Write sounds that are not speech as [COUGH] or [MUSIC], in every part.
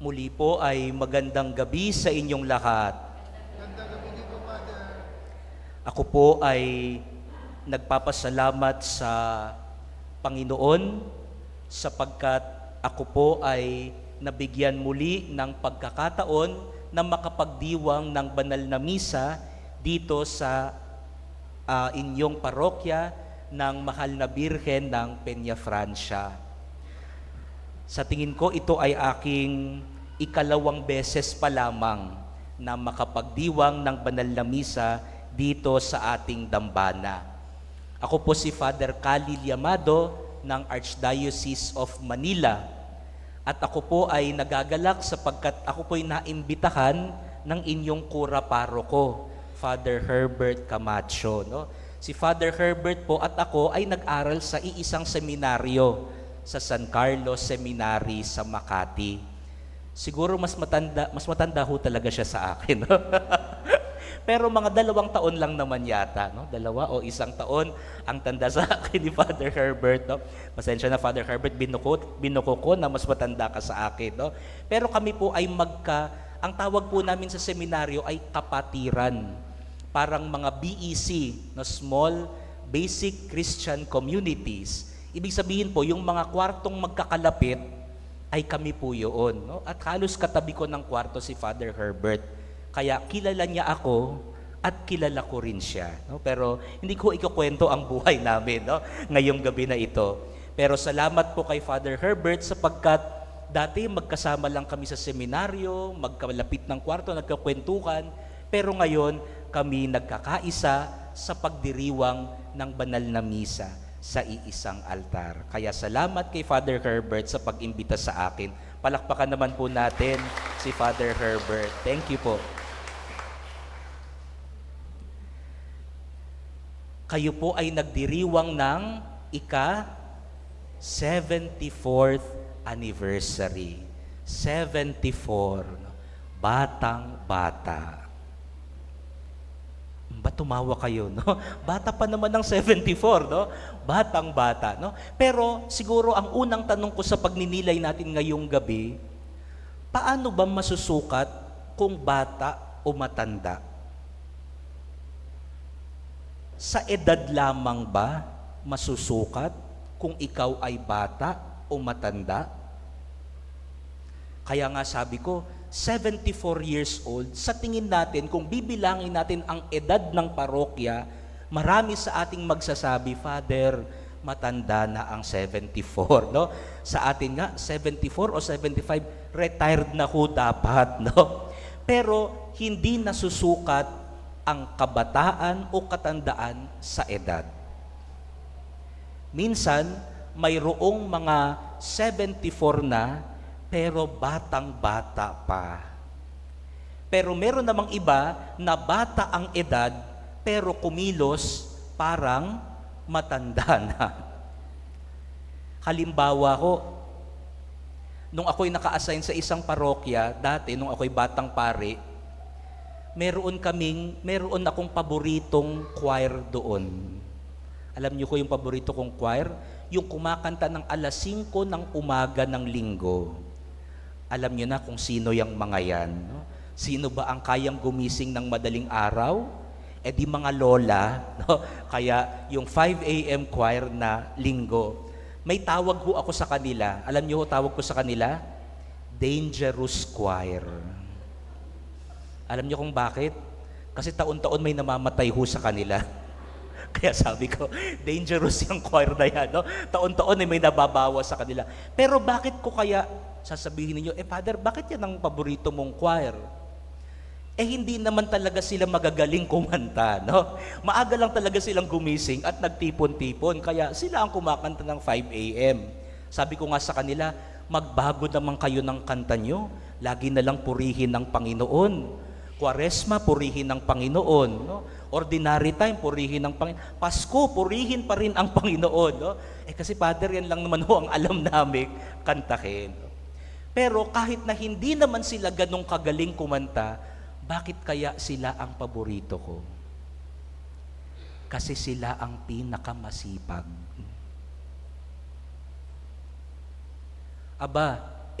Muli po ay magandang gabi sa inyong lahat. Ako po ay nagpapasalamat sa Panginoon sapagkat ako po ay nabigyan muli ng pagkakataon na makapagdiwang ng banal na misa dito sa ah, inyong parokya ng Mahal na Birhen ng Peña Francia. Sa tingin ko, ito ay aking ikalawang beses pa lamang na makapagdiwang ng banal na misa dito sa ating dambana. Ako po si Father Cali Liamado ng Archdiocese of Manila. At ako po ay nagagalak sapagkat ako po ay naimbitahan ng inyong kura paroko, Father Herbert Camacho. No? Si Father Herbert po at ako ay nag-aral sa iisang seminaryo sa San Carlos Seminary sa Makati. Siguro mas matanda, mas matanda ho talaga siya sa akin. No? [LAUGHS] Pero mga dalawang taon lang naman yata, no? Dalawa o isang taon ang tanda sa [LAUGHS] akin ni Father Herbert, no? Pasensya na Father Herbert, binuko, binuko ko na mas matanda ka sa akin, no? Pero kami po ay magka, ang tawag po namin sa seminaryo ay kapatiran. Parang mga BEC, no? Small Basic Christian Communities. Ibig sabihin po, yung mga kwartong magkakalapit, ay kami po yun. No? At halos katabi ko ng kwarto si Father Herbert. Kaya kilala niya ako at kilala ko rin siya. No? Pero hindi ko ikukwento ang buhay [LAUGHS] namin no? ngayong gabi na ito. Pero salamat po kay Father Herbert sapagkat dati magkasama lang kami sa seminaryo, magkalapit ng kwarto, nagkakwentukan. Pero ngayon kami nagkakaisa sa pagdiriwang ng banal na misa sa iisang altar. Kaya salamat kay Father Herbert sa pag-imbita sa akin. Palakpakan naman po natin si Father Herbert. Thank you po. Kayo po ay nagdiriwang ng ika 74th anniversary. 74. no? Ba't tumawa kayo, no? [LAUGHS] Bata pa naman ng 74, no? Batang bata, no? Pero siguro ang unang tanong ko sa pagninilay natin ngayong gabi, paano ba masusukat kung bata o matanda? Sa edad lamang ba masusukat kung ikaw ay bata o matanda? Kaya nga sabi ko, 74 years old, sa tingin natin, kung bibilangin natin ang edad ng parokya, marami sa ating magsasabi, Father, matanda na ang 74, [LAUGHS] no? Sa atin nga, 74 o 75, retired na ho dapat, [LAUGHS] no? Pero hindi nasusukat ang kabataan o katandaan sa edad. Minsan, mayroong mga 74 na pero batang-bata pa. Pero meron namang iba na bata ang edad pero kumilos parang matanda [LAUGHS] na. Halimbawa ko, nung ako'y naka-assign sa isang parokya, dati nung ako'y batang pare, meron kaming, meron akong paboritong choir doon. Alam niyo ko yung paborito kong choir? Yung kumakanta ng alas 5 ng umaga ng linggo. Alam niyo na kung sino yung mga yan. No? Sino ba ang kayang gumising ng madaling araw? Eh di mga lola. [LAUGHS] No? Kaya yung 5 a.m. choir na linggo, may tawag ho ako sa kanila. Alam niyo ho tawag ko sa kanila? Dangerous Choir. Alam niyo kung bakit? Kasi taon-taon may namamatay ho sa kanila. [LAUGHS] Kaya sabi ko, [LAUGHS] dangerous yung choir na yan. No? Taon-taon ay may nababawa sa kanila. Pero bakit ko kaya sasabihin ninyo, eh Father, bakit yan ang paborito mong choir? Eh hindi naman talaga sila magagaling kumanta, no? Maaga lang talaga silang gumising at nagtipon-tipon, kaya sila ang kumakanta ng 5 a.m. Sabi ko nga sa kanila, magbago naman kayo ng kanta nyo, lagi na lang purihin ng Panginoon. Kwaresma, purihin ng Panginoon. No? Ordinary time, purihin ng Panginoon. Pasko, purihin pa rin ang Panginoon. No? Eh kasi Father, yan lang naman ho ang alam namin kantahin. Pero kahit na hindi naman sila ganong kagaling kumanta, bakit kaya sila ang paborito ko? Kasi sila ang pinakamasipag. Aba,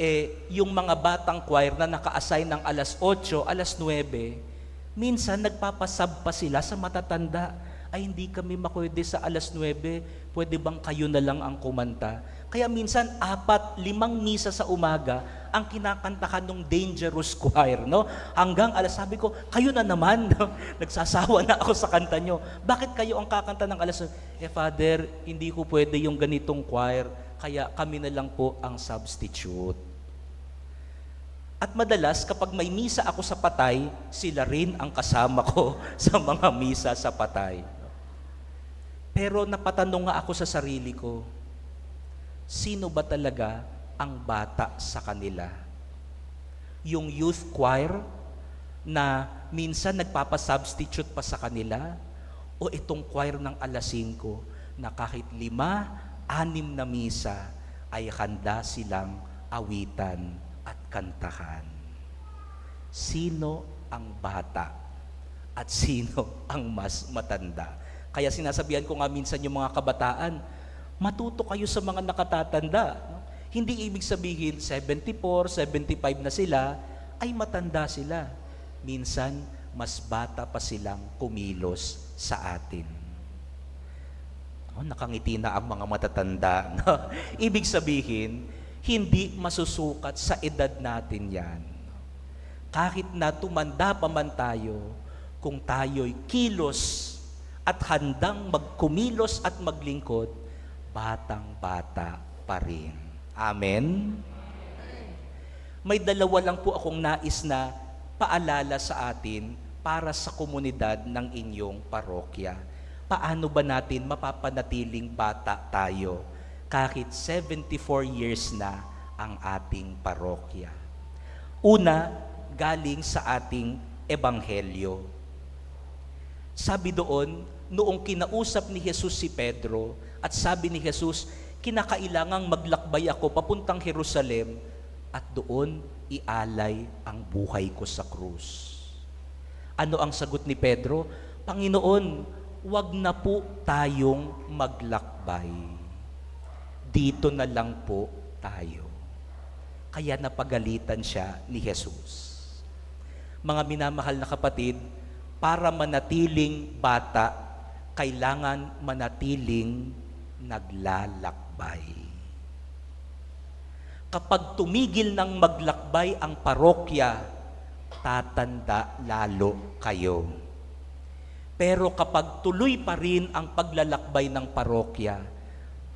eh, yung mga batang choir na naka-assign ng alas 8, alas 9, minsan nagpapasab pa sila sa matatanda. Ay, hindi kami makwede sa alas 9, pwede bang kayo na lang ang kumanta? Kaya minsan, apat, limang misa sa umaga, ang kinakantakan ng dangerous choir, no? Hanggang alas, sabi ko, kayo na naman, no? [LAUGHS] nagsasawa na ako sa kanta nyo. Bakit kayo ang kakanta ng alas? Eh, Father, hindi ko pwede yung ganitong choir, kaya kami na lang po ang substitute. At madalas, kapag may misa ako sa patay, sila rin ang kasama ko [LAUGHS] sa mga misa sa patay. Pero napatanong nga ako sa sarili ko, sino ba talaga ang bata sa kanila? Yung youth choir na minsan nagpapasubstitute pa sa kanila? O itong choir ng alas 5 na kahit lima, anim na misa ay handa silang awitan at kantahan? Sino ang bata at sino ang mas matanda? Kaya sinasabihan ko nga minsan yung mga kabataan, matuto kayo sa mga nakatatanda. no? Hindi ibig sabihin 74, 75 na sila, ay matanda sila. Minsan, mas bata pa silang kumilos sa atin. Oh, nakangiti na ang mga matatanda. [LAUGHS] No? Ibig sabihin, hindi masusukat sa edad natin yan. Kahit na tumanda pa man tayo, kung tayo'y kilos at handang magkumilos at maglingkod, batang-bata pa rin. Amen? May dalawa lang po akong nais na paalala sa atin para sa komunidad ng inyong parokya. Paano ba natin mapapanatiling bata tayo kahit 74 years na ang ating parokya? Una, galing sa ating ebanghelyo. Sabi doon, noong kinausap ni Jesus si Pedro, at sabi ni Jesus, kinakailangang maglakbay ako papuntang Jerusalem at doon ialay ang buhay ko sa krus. Ano ang sagot ni Pedro? Panginoon, wag na po tayong maglakbay. Dito na lang po tayo. Kaya napagalitan siya ni Jesus. Mga minamahal na kapatid, para manatiling bata, kailangan manatiling naglalakbay. Kapag tumigil ng maglakbay ang parokya, tatanda lalo kayo. Pero kapag tuloy pa rin ang paglalakbay ng parokya,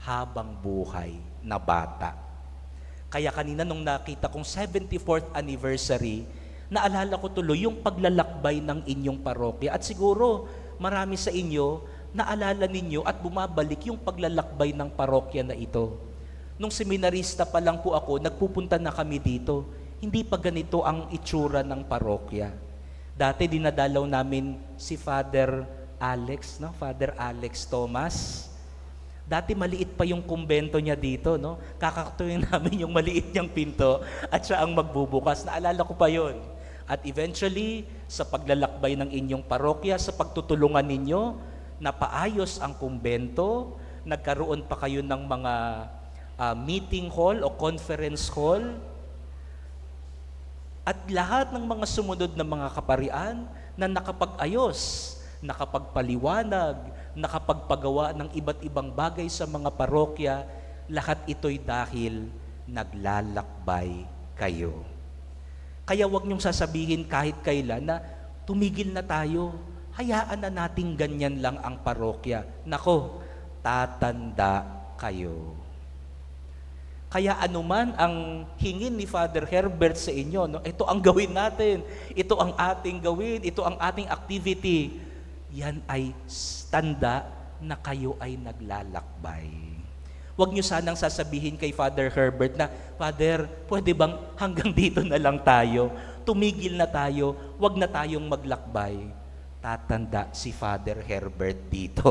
habang buhay na bata. Kaya kanina nung nakita kong 74th anniversary, naalala ko tuloy yung paglalakbay ng inyong parokya. At siguro, marami sa inyo, naalala ninyo at bumabalik yung paglalakbay ng parokya na ito. Nung seminarista pa lang po ako, nagpupunta na kami dito. Hindi pa ganito ang itsura ng parokya. Dati dinadalaw namin si Father Alex, no? Father Alex Thomas. Dati maliit pa yung kumbento niya dito, no? Kakaktuyin [LAUGHS] namin yung maliit niyang pinto at siya ang magbubukas. Naalala ko pa yon. At eventually, sa paglalakbay ng inyong parokya, sa pagtutulungan ninyo, napaayos ang kumbento, nagkaroon pa kayo ng mga ah, meeting hall o conference hall, at lahat ng mga sumunod na mga kaparian na nakapag-ayos, nakapagpaliwanag, nakapagpagawa ng iba't ibang bagay sa mga parokya, lahat ito'y dahil naglalakbay kayo. Kaya wag niyong sasabihin kahit kailan na tumigil na tayo. Hayaan na nating ganyan lang ang parokya. Nako, tatanda kayo. Kaya anuman ang hingin ni Father Herbert sa inyo, no, ito ang gawin natin, ito ang ating gawin, ito ang ating activity, yan ay tanda na kayo ay naglalakbay. Huwag niyo sanang sasabihin kay Father Herbert na, Father, pwede bang hanggang dito na lang tayo? Tumigil na tayo, huwag na tayong maglakbay. Tatanda si Father Herbert dito.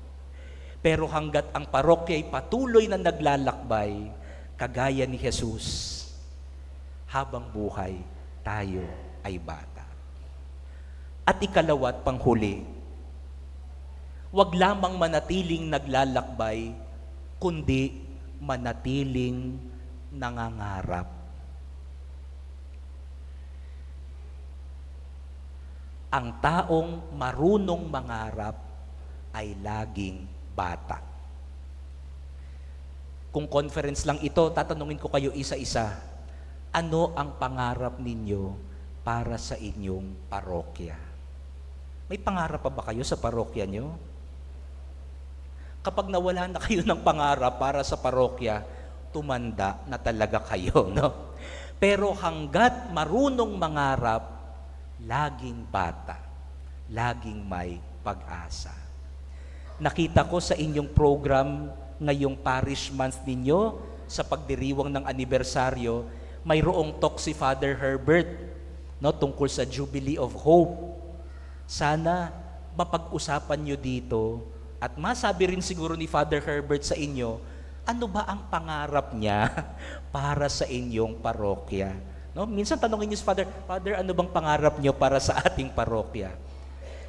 [LAUGHS] Pero hanggat ang parokya ay patuloy na naglalakbay, kagaya ni Jesus, habang buhay, tayo ay bata. At ikalawat, panghuli, wag lamang manatiling naglalakbay, kundi manatiling nangangarap. Ang taong marunong mangarap ay laging bata. Kung conference lang ito, tatanungin ko kayo isa-isa, ano ang pangarap ninyo para sa inyong parokya? May pangarap pa ba kayo sa parokya nyo? Kapag nawala na kayo ng pangarap para sa parokya, tumanda na talaga kayo, [LAUGHS] no? Pero hanggat marunong mangarap, laging bata, laging may pag-asa. Nakita ko sa inyong program ngayong parish month ninyo sa pagdiriwang ng anibersaryo, mayroong talk si Father Herbert no, tungkol sa Jubilee of Hope. Sana mapag-usapan nyo dito at masabi rin siguro ni Father Herbert sa inyo, ano ba ang pangarap niya [LAUGHS] para sa inyong parokya? No? Minsan tanongin niyo si Father, Father, ano bang pangarap niyo para sa ating parokya?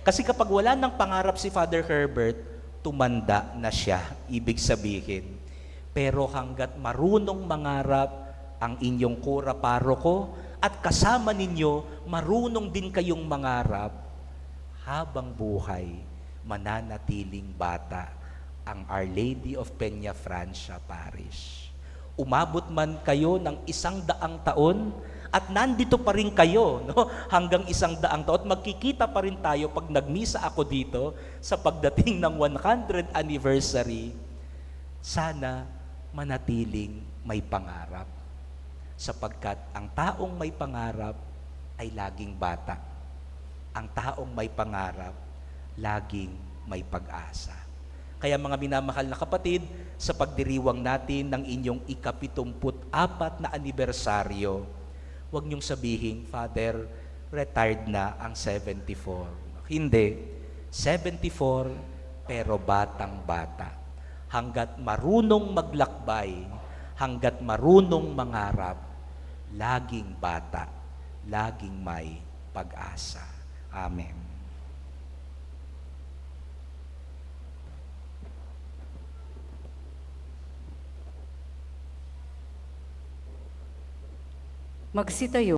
Kasi kapag wala ng pangarap si Father Herbert, tumanda na siya, ibig sabihin. Pero hanggat marunong mangarap ang inyong kura paroko at kasama ninyo, marunong din kayong mangarap, habang buhay, mananatiling bata ang Our Lady of Peña Francia Parish. Umabot man kayo ng isang daang taon at nandito pa rin kayo [LAUGHS] no? hanggang isang daang taon. At magkikita pa rin tayo pag nagmisa ako dito sa pagdating ng 100th anniversary. Sana manatiling may pangarap sapagkat ang taong may pangarap ay laging bata. Ang taong may pangarap, laging may pag-asa. Kaya mga minamahal na kapatid, sa pagdiriwang natin ng inyong ikapitumput apat na anibersaryo, huwag niyong sabihin, Father, retired na ang 74. Hindi. 74, pero batang bata. Hanggat marunong maglakbay, hanggat marunong mangarap, laging bata, laging may pag-asa. Amen. Magsitayo.